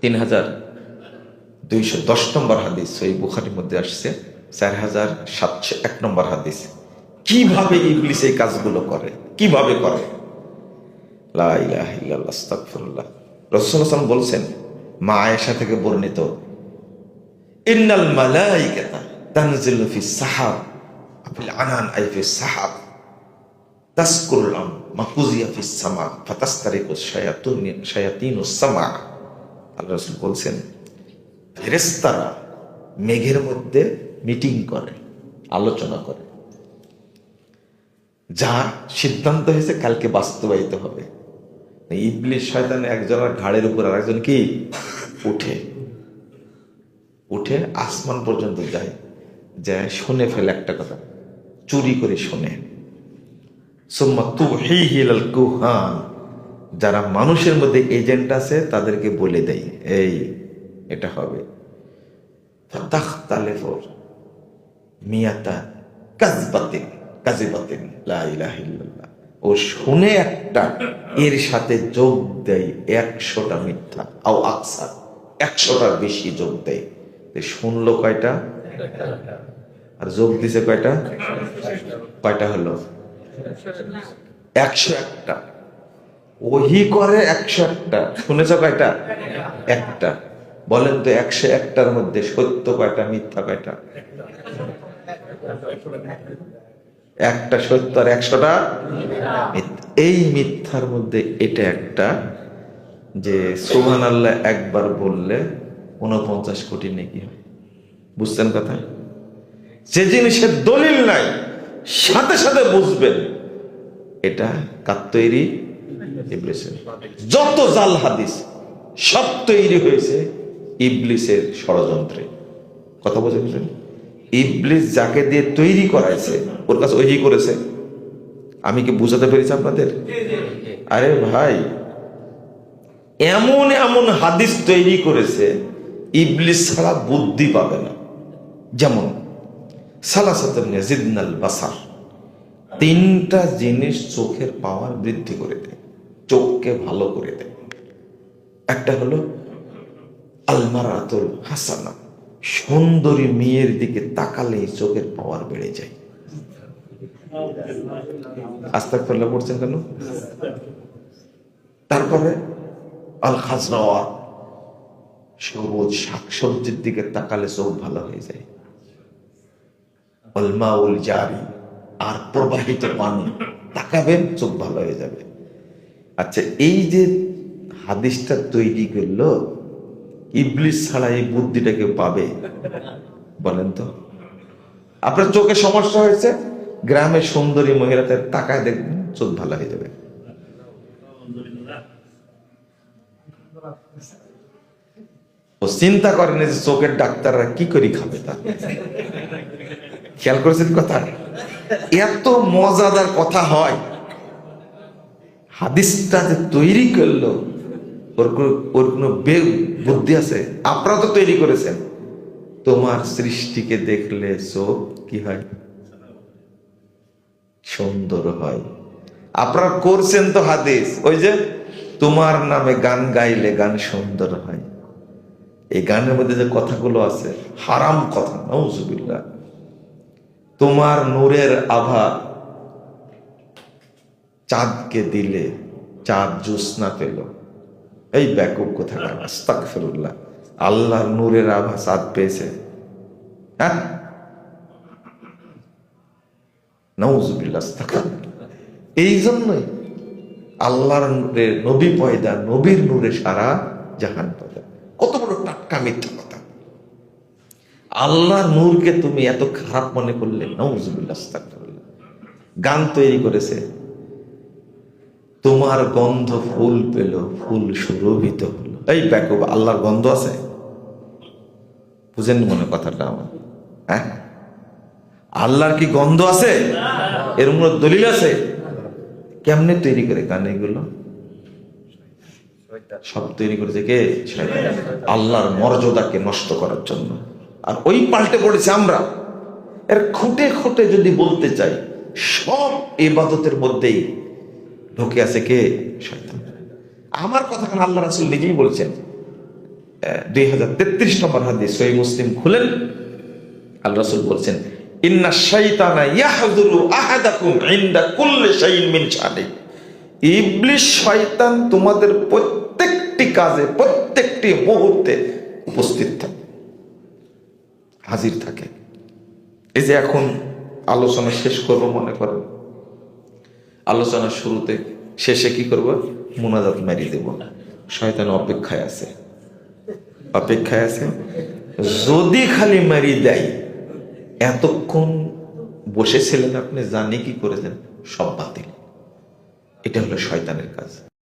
তিন হাজার দুইশো দশ নম্বর হাদিস ওই বুখারির মধ্যে আসছে চার হাজার সাতশো এক নম্বর হাদিস। কীভাবে ইবলিস এই কাজগুলো করে? কীভাবে করে? লা ইলাহা ইল্লাল্লাহ, আস্তাগফিরুল্লাহ। রাসূলুল্লাহ সাল্লাল্লাহু আলাইহি ওয়াসাল্লাম বলছেন মা আয়েশা থেকে বর্ণিত ইন্নাল মালাইকাতা তানজিলু ফিস সাহাব ফিল আনান আই ফিস সাহাব তাসকুরুল আম মাকুজিয়া ফিস সামা ফাতাস্তারিকু শায়াতুন শায়াতিনুস সামা। আল্লাহ রাসূল বলছেন, ফেরেশতারা মেঘের মধ্যে মিটিং করে, আলোচনা করে, যা সিদ্ধান্ত হয়েছে কালকে বাস্তবায়িত হবে। ইবলিশ শয়তান একজনের ঘাড়ের উপর আর একজন কি? উঠে। উঠে আসমান পর্যন্ত যায় যায় শুনে ফেলে একটা কথা, চুরি করে শোনে। সুম্মা তুহিহিল আল কুহান যারা মানুষের মধ্যে এজেন্ট আছে, তাদেরকে বলে দেয় এই, এটা হবে। ও শুনে একটা, এর সাথে যোগ দেয় একশোটা মিথ্যা, আও আকসার একশোটার বেশি যোগ দেয়। শুনলো কয়টা? আর যোগ দিছে কয়টা? কয়টা হলো? একশো একটা। ওহি করে একশো একটা। শুনেছ কয়টা? একটা। বলেন তো একশো একটার মধ্যে সত্য কয়টা, মিথ্যা কয়টা? একটা সত্য আর একশোটা এই মিথ্যার মধ্যে এটা একটা যে সুহান আল্লাহ একবার বললে উনপঞ্চাশ কোটি নাকি বুঝছেন কথা? যে জিনিসের দলিল নাই, সাথে সাথে বুঝবেন, এটা কার তৈরি? ইবলিসের। যত জাল হাদিস সব তৈরি হয়েছে ইবলিসের ষড়যন্ত্রে। কথা বুঝে বুঝলেন ইবলিস যাকে দিয়ে তৈরি করাইছে ওর কাছে ওই করেছে। আমি কি বুঝাতে পেরেছি আপনাদের? আরে ভাই এমন এমন হাদিস তৈরি করেছে ইবলিস ছাড়া বুদ্ধি পাবে না। যেমন ইয়াজিদনাল বাসার। তিনটা জিনিস চোখের পাওয়ার বৃদ্ধি করে দেয়। চোখকে ভালো করে দেয় একটা হলো আলমারাতুল হাসানা। সুন্দরী মেয়ের দিকে তাকালেই চোখের পাওয়ার বেড়ে যায়। আস্তাক ফেরলা পড়ছেন কেন? তারপরে আল খাজরাওয়া সবুজ শাকসবজির দিকে তাকালে চোখ ভালো হয়ে যায়। অলমাউল জারি আর প্রবাহিত পানি তাকাবেন, চোখ ভালো হয়ে যাবে। আচ্ছা এই যে হাদিসটা তৈরি করল, ইবলিস ছাড়া এই বুদ্ধিটা কেউ পাবে? বলেন তো। আপনার চোখে সমস্যা হয়েছে? গ্রামের সুন্দরী মহিলাদের তাকায় দেখবেন, চোখ ভালো হয়ে যাবে। ও চিন্তা করেন যে চোখের ডাক্তাররা কি করে খাবে তা। খেয়াল করেছেন কথা? এত মজাদার কথা হয়। হাদিসটা যে তৈরি করল, ওর কোনো- ওর কোনো বুদ্ধি আছে? আপনারা তো তৈরি করেছেন। তোমার সৃষ্টিকে দেখলে চোখ কি হয়? সুন্দর হয়। আপনারা করছেন তো হাদিস। ওই যে, তোমার নামে গান গাইলে গান সুন্দর হয়। এই গানের মধ্যে যে কথাগুলো আছে, হারাম কথা নজুবিল্লা তোমার নূরের আভা চাঁদকে দিলে চাঁদ জ্যোৎস্না পেল। এই ব্যাকুব কোথাকার? আস্তাগফিরুল্লাহ। আল্লাহর নূরের আভা চাঁদ পেয়েছে। হ্যাঁ? এই জন্যই আল্লাহর নবী পয়দা, নবীর নূরে সারা জাহান পয়দা কত বড় টাটকা মিথ্যা কথা। আল্লাহর নূরকে তুমি এত খারাপ মনে করলে আস্তাগফিরুল্লাহ। গান তৈরি করেছে তোমার গন্ধ ফুল পেল, ফুল সুরভিত হলো। এই ব্যাকুব, আল্লাহর গন্ধ আছে? বুঝেন মনে কথাটা আমার? হ্যাঁ? আল্লাহর কি গন্ধ আছে? এর মূল দলিল আছে? কেমনে তৈরি করে গান এগুলো? সব তৈরি করেছে কে। আল্লাহর মর্যাদাকে নষ্ট করার জন্য। আর ওই পাল্টে পড়েছে আমরা। এর খুঁটে খুঁটে যদি বলতে চাই, সব এবাদতের মধ্যেই ঢুকে আছে কে? শয়তান। আমার কথা কেন আল্লাহ রাসুল নিজেই বলছেন? দুই হাজার তেত্রিশ নম্বর হাদিস সহি মুসলিম খুলেন। আল্লাহ রাসূল বলছেন, ইন্না ইয়াহযুরু আহাদাকুম ইনদা শাইইন মিন ইবলিশ শয়তান তোমাদের প্রত্যেকটি কাজে, প্রত্যেকটি মুহূর্তে উপস্থিত থাকে, হাজির থাকে। এই যে এখন আলোচনা শেষ করব মনে করেন। আলোচনার শুরুতে শেষে কি করব? মোনাজাত মারি দেব। শয়তান অপেক্ষায় আছে। অপেক্ষায় আছে। যদি খালি মারি দেয়, এতক্ষণ বসেছিলেন আপনি, জানি কি করেছেন? সব বাতিল। এটা হলো শয়তানের কাজ।